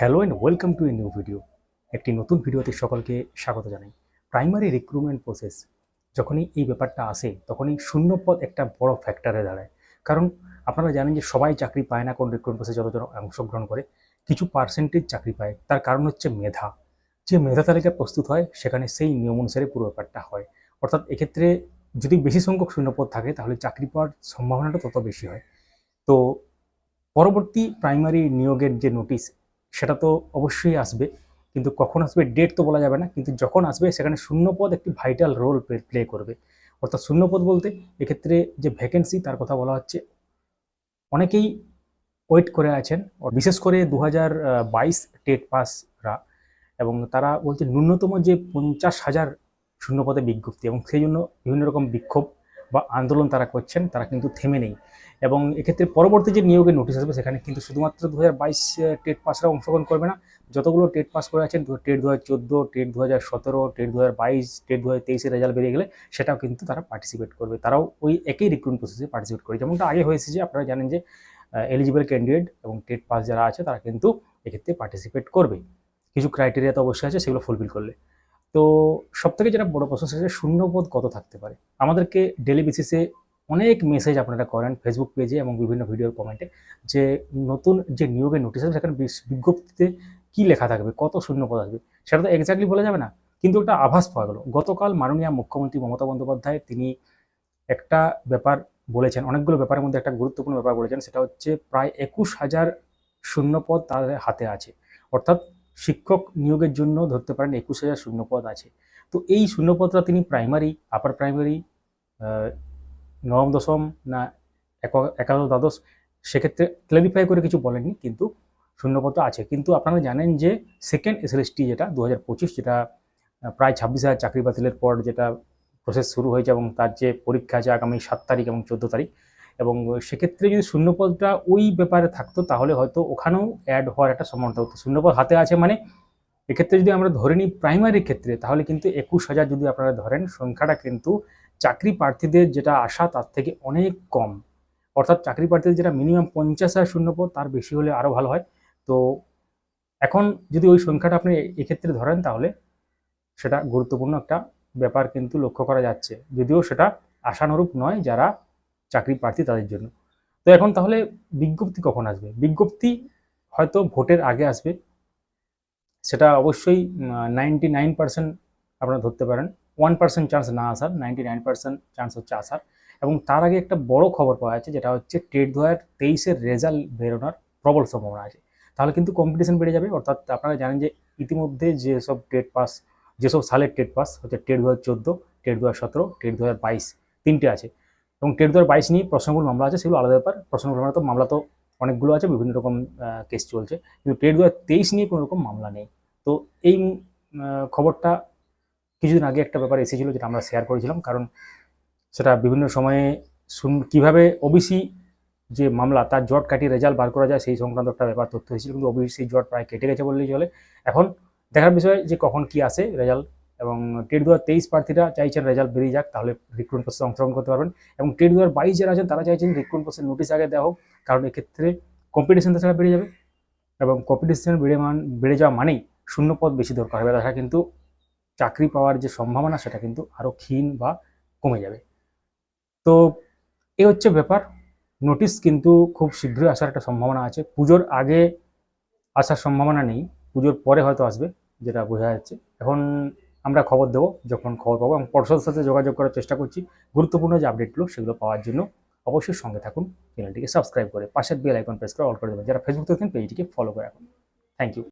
Hello and welcome to a new video. একটি নতুন ভিডিওতে সকলকে স্বাগত জানাই। প্রাইমারি রিক্রুটমেন্ট প্রসেস যখনই এই ব্যাপারটা আসে, তখনই শূন্যপদ একটা বড় ফ্যাক্টরে দাঁড়ায়। কারণ আপনারা জানেন যে সবাই চাকরি পায় না কোন রিক্রুটমেন্ট প্রসেসে যতজন অংশগ্রহণ করে, কিছু পার্সেন্টেজ চাকরি পায়। তার কারণ হচ্ছে মেধা। যে মেধা তালিকা প্রস্তুত হয়, সেখানে সেই নিয়ম অনুসারে পুরো ব্যাপারটা হয়। অর্থাৎ এক্ষেত্রে যদি বেশি সংখ্যক শূন্যপদ থাকে, তাহলে চাকরি পাওয়ার সম্ভাবনাটা তত বেশি হয়। তো পরবর্তী প্রাইমারি নিয়োগের যে নোটিশ সেটা তো অবশ্যই আসবে। কিন্তু কখন আসবে ডেট তো বলা যাবে না। কিন্তু যখন আসবে, সেখানে শূন্যপদ একটি ভাইটাল রোল প্লে করবে। অর্থাৎ শূন্যপদ বলতে এক্ষেত্রে যে ভ্যাকেন্সি তার কথা বলা হচ্ছে, অনেকেই ওয়েট করে আছেন। বিশেষ করে দু হাজার বাইশ টেট পাসরা এবং তারা বলছে, ন্যূনতম যে পঞ্চাশ হাজার শূন্যপদে বিজ্ঞপ্তি এবং সেই জন্য বিভিন্ন রকম বিক্ষোভ। বা আন্দোলন তারা করছেন, তারা কিন্তু থেমে নেই। এবং এক্ষেত্রে পরবর্তী যে নিয়োগের নোটিশ আসবে, সেখানে কিন্তু শুধুমাত্র দু হাজার বাইশ টেট পাসরা অংশগ্রহণ করবে না। যতগুলো টেট পাস করে আছেন টেট দু হাজার চোদ্দ, টেট দু হাজার সতেরো, টেট দু হাজার বাইশ, টেট দু হাজার তেইশের রেজাল্ট বেরিয়ে গেলে সেটাও কিন্তু তারা পার্টিসিপেট করবে। তারাও ওই একই রিক্রুটমেন্ট প্রসেসে পার্টিসিপেট করে যেমনটা আগে হয়েছে যে আপনারা জানেন যে এলিজিবল ক্যান্ডিডেট এবং টেট পাস যারা আছে, তারা কিন্তু এক্ষেত্রে পার্টিসিপেট করবে কিছু ক্রাইটেরিয়া তো অবশ্যই আছে, সেগুলো ফুলফিল করলে। তো সব থেকে যেটা বড় প্রশ্ন সেটা শূন্যবোধ কত থাকতে পারে? আমাদেরকে ডেলি বেসিসে অনেক মেসেজ আপনারা করেন ফেসবুক পেজে এবং বিভিন্ন ভিডিওর কমেন্টে যে নতুন যে নিয়োগের নোটিশ আছে সেখানে বিজ্ঞপ্তিতে কি লেখা থাকবে, কত শূন্যপদ আসবে, সেটা তো এক্স্যাক্টলি বলা যাবে না। কিন্তু একটা আভাস পাওয়া গেল। গতকাল মাননীয় মুখ্যমন্ত্রী মমতা বন্দ্যোপাধ্যায় তিনি একটা ব্যাপার বলেছেন, অনেকগুলো ব্যাপারের মধ্যে একটা গুরুত্বপূর্ণ ব্যাপার বলেছেন, সেটা হচ্ছে প্রায় একুশ হাজার শূন্যপদ তাদের হাতে আছে। অর্থাৎ শিক্ষক নিয়োগের জন্য ধরতে পারেন একুশ হাজার শূন্যপদ আছে। তো এই শূন্যপদটা তিনি প্রাইমারি আপার প্রাইমারি নবম, দশম না এক- একাদশ, দ্বাদশ, সেক্ষেত্রে ক্লারিফাই করে কিছু বলেননি, কিন্তু শূন্যপদ আছে। কিন্তু আপনারা জানেন যে সেকেন্ড এসএলএসটি যেটা দু হাজার পঁচিশ, যেটা প্রায় ছাব্বিশ হাজার চাকরি বাতিলের পর যেটা প্রসেস শুরু হয়েছে এবং তার যে পরীক্ষা আছে আগামী সাত তারিখ এবং চোদ্দ তারিখ, এবং সেক্ষেত্রে যদি শূন্যপদটা ওই ব্যাপারে থাকতো, তাহলে হয়তো ওখানেও অ্যাড হওয়ার একটা সম্ভাবনা থাকতো। শূন্যপদ হাতে আছে মানে এক্ষেত্রে যদি আমরা ধরে নিই প্রাইমারি ক্ষেত্রে, তাহলে কিন্তু একুশ হাজার যদি আপনারা ধরেন, সংখ্যাটা কিন্তু চাকরি প্রার্থীদের যেটা আশা, তার থেকে অনেক কম। অর্থাৎ চাকরি প্রার্থীদের যেটা মিনিমাম পঞ্চাশ হাজার শূন্যপদ তার বেশি হলে আরও ভালো হয়। তো এখন যদি ওই সংখ্যাটা আপনি এক্ষেত্রে ধরেন, তাহলে সেটা গুরুত্বপূর্ণ একটা ব্যাপার কিন্তু লক্ষ্য করা যাচ্ছে। যদিও সেটা আশানুরূপ নয় যারা চাকরি প্রার্থী তাদের জন্য। তো এখন তাহলে বিজ্ঞপ্তি কখন আসবে? বিজ্ঞপ্তি হয়তো ভোটের আগে আসবে। সেটা অবশ্যই নাইনটি নাইন পার্সেন্ট আপনারা ধরতে পারেন। ওয়ান পার্সেন্ট চান্স না আসার নাইনটি নাইন পার্সেন্ট চান্স হচ্ছে আসার। এবং তার আগে একটা বড় খবর পাওয়া যাচ্ছে, যেটা হচ্ছে টেট দু হাজার তেইশের রেজাল্ট বেরোনোর প্রবল সম্ভাবনা আছে। তাহলে কিন্তু কম্পিটিশন বেড়ে যাবে। অর্থাৎ আপনারা জানেন যে ইতিমধ্যে যেসব টেট পাস যেসব সালের টেট পাস হচ্ছে টেট দু হাজার চোদ্দ টেট দু হাজার সতেরো টেট দু হাজার বাইশ, তিনটে আছে। এবং টেট দু হাজার বাইশ নিয়ে প্রশ্নগুলো মামলা আছে, সেগুলো আলাদা ব্যাপার। প্রশ্নগুলো তো মামলা তো অনেকগুলো আছে, বিভিন্ন রকম কেস চলছে। কিন্তু টেট দু তেইশ নিয়ে কোনো রকম মামলা নেই। তো এই খবরটা কিছুদিন আগে একটা ব্যাপার এসেছিল যেটা আমরা শেয়ার করেছিলাম। কারণ সেটা বিভিন্ন সময়ে শুন, কীভাবে ওবিসি যে মামলা, তার জট কাটিয়ে রেজাল্ট বার করা যায়, সেই সংক্রান্ত একটা ব্যাপার, তথ্য হয়েছিল কিন্তু ওবিসি জট প্রায় কেটে গেছে বললেই চলে। এখন দেখার বিষয় যে কখন কি আসে রেজাল্ট এবং টেট দু তেইশ প্রার্থীরা চাইছেন রেজাল্ট বেরিয়ে যাক, তাহলে রিক্রুটমেন্ট প্রসেসে অংশগ্রহণ করতে পারবেন। এবং টেট দু বাইশ যারা আছেন, তারা চাইছেন রিক্রুটমেন্ট প্রসেস নোটিশ আগে দেওয়া হোক, কারণ এক্ষেত্রে কম্পিটিশন তাছাড়া বেড়ে যাবে। এবং কম্পিটিশন বেড়ে মান, বেড়ে যাওয়া মানেই শূন্য পদ বেশি দরকার হবে, তাছাড়া কিন্তু চাকরি পাওয়ার যে সম্ভাবনা, সেটা কিন্তু আরও ক্ষীণ বা কমে যাবে। তো এ হচ্ছে ব্যাপার। নোটিশ কিন্তু খুব শীঘ্রই আসার একটা সম্ভাবনা আছে। পুজোর আগে আসার সম্ভাবনা নেই, পুজোর পরে হয়তো আসবে, যেটা বোঝা যাচ্ছে। এখন আমরা খবর দেবো, যখন খবর পাবো এবং পর্ষদের সাথে যোগাযোগ করার চেষ্টা করছি। গুরুত্বপূর্ণ যে আপডেটগুলো সেগুলো পাওয়ার জন্য অবশ্যই সঙ্গে থাকুন চ্যানেলটিকে সাবস্ক্রাইব করে, পাশের বেল আইকন প্রেস করে অল করে দেবেন। যারা ফেসবুক থাকেন পেজটিকে ফলো করে রাখুন। Thank you